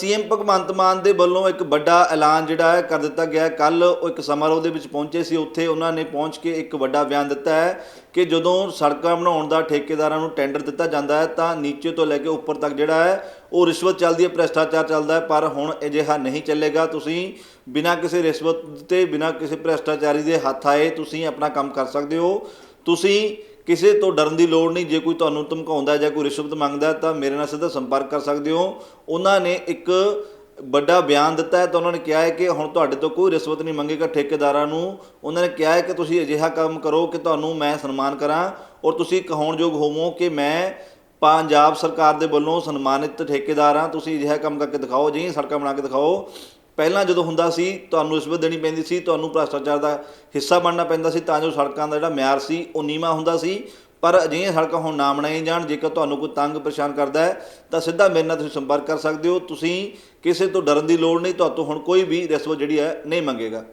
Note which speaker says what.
Speaker 1: CM Bhagwant Mann ਦੇ ਵੱਲੋਂ ਇੱਕ ਵੱਡਾ ਐਲਾਨ ਜਿਹੜਾ ਹੈ ਕਰ ਦਿੱਤਾ ਗਿਆ ਕੱਲ ਉਹ ਇੱਕ ਸਮਾਰੋਹ ਦੇ ਵਿੱਚ ਪਹੁੰਚੇ ਸੀ। ਉੱਥੇ ਉਹਨਾਂ ਨੇ ਪਹੁੰਚ ਕੇ ਇੱਕ ਵੱਡਾ ਬਿਆਨ ਦਿੱਤਾ ਹੈ ਕਿ ਜਦੋਂ ਸੜਕਾਂ ਬਣਾਉਣ ਦਾ ਠੇਕੇਦਾਰਾਂ ਨੂੰ ਟੈਂਡਰ ਦਿੱਤਾ ਜਾਂਦਾ ਹੈ ਤਾਂ ਨੀਚੇ ਤੋਂ ਲੈ ਕੇ ਉੱਪਰ ਤੱਕ ਜਿਹੜਾ ਹੈ ਉਹ ਰਿਸ਼ਵਤ ਚੱਲਦੀ ਹੈ, ਭ੍ਰਿਸ਼ਟਾਚਾਰ ਚੱਲਦਾ ਹੈ। ਪਰ ਹੁਣ ਅਜਿਹਾ ਨਹੀਂ ਚੱਲੇਗਾ। ਤੁਸੀਂ ਬਿਨਾਂ ਕਿਸੇ ਰਿਸ਼ਵਤ ਤੇ ਬਿਨਾਂ ਕਿਸੇ ਭ੍ਰਿਸ਼ਟਾਚਾਰੀ ਦੇ ਹੱਥ ਆਏ ਤੁਸੀਂ ਆਪਣਾ ਕੰਮ ਕਰ ਸਕਦੇ ਹੋ। ਤੁਸੀਂ ਕਿਸੇ ਤੋਂ ਡਰਨ ਦੀ ਲੋੜ ਨਹੀਂ। ਜੇ ਕੋਈ ਤੁਹਾਨੂੰ ਧਮਕਾਉਂਦਾ ਜਾਂ ਕੋਈ ਰਿਸ਼ਵਤ ਮੰਗਦਾ ਤਾਂ ਮੇਰੇ ਨਾਲ ਸਿੱਧਾ ਸੰਪਰਕ ਕਰ ਸਕਦੇ ਹੋ। ਉਹਨਾਂ ਨੇ ਇੱਕ ਵੱਡਾ ਬਿਆਨ ਦਿੱਤਾ ਹੈ ਤਾਂ ਉਹਨਾਂ ਨੇ ਕਿਹਾ ਹੈ ਕਿ ਹੁਣ ਤੁਹਾਡੇ ਤੋਂ ਕੋਈ ਰਿਸ਼ਵਤ ਨਹੀਂ ਮੰਗੇਗਾ ਠੇਕੇਦਾਰਾਂ ਨੂੰ। ਉਹਨਾਂ ਨੇ ਕਿਹਾ ਹੈ ਕਿ ਤੁਸੀਂ ਅਜਿਹਾ ਕੰਮ ਕਰੋ ਕਿ ਤੁਹਾਨੂੰ ਮੈਂ ਸਨਮਾਨ ਕਰਾਂ ਔਰ ਤੁਸੀਂ ਕਹਾਉਣਯੋਗ ਹੋਵੋ ਕਿ ਮੈਂ ਪੰਜਾਬ ਸਰਕਾਰ ਦੇ ਵੱਲੋਂ ਸਨਮਾਨਿਤ ਠੇਕੇਦਾਰ ਹਾਂ। ਤੁਸੀਂ ਅਜਿਹਾ ਕੰਮ ਕਰਕੇ ਦਿਖਾਓ ਜਿਹੀਆਂ ਸੜਕਾਂ ਬਣਾ ਕੇ ਦਿਖਾਓ। ਪਹਿਲਾਂ ਜਦੋਂ ਹੁੰਦਾ ਸੀ, ਤੁਹਾਨੂੰ ਰਿਸ਼ਵਤ ਦੇਣੀ ਪੈਂਦੀ ਸੀ, ਤੁਹਾਨੂੰ ਭ੍ਰਸ਼ਟਾਚਾਰ ਦਾ ਹਿੱਸਾ ਬਣਨਾ ਪੈਂਦਾ ਸੀ, ਤਾਂ ਜੋ ਸੜਕਾਂ ਦਾ ਜਿਹੜਾ ਮਿਆਰ ਸੀ, ਉਹ ਨੀਵਾਂ ਹੁੰਦਾ ਸੀ। ਪਰ ਅਜਿਹੀਆਂ ਸੜਕਾਂ ਹੁਣ ਨਾ ਬਣਾਈਆਂ ਜਾਣ, ਜੇਕਰ ਤੁਹਾਨੂੰ ਕੋਈ ਤੰਗ ਪਰੇਸ਼ਾਨ ਕਰਦਾ ਹੈ, ਤਾਂ ਸਿੱਧਾ ਮੇਰੇ ਨਾਲ ਤੁਸੀਂ ਸੰਪਰਕ ਕਰ ਸਕਦੇ ਹੋ। ਤੁਸੀਂ ਕਿਸੇ ਤੋਂ ਡਰਨ ਦੀ ਲੋੜ ਨਹੀਂ, ਤੁਹਾਤੋਂ ਹੁਣ ਕੋਈ ਵੀ ਰਿਸ਼ਵਤ ਜਿਹੜੀ ਹੈ, ਨਹੀਂ ਮੰਗੇਗਾ।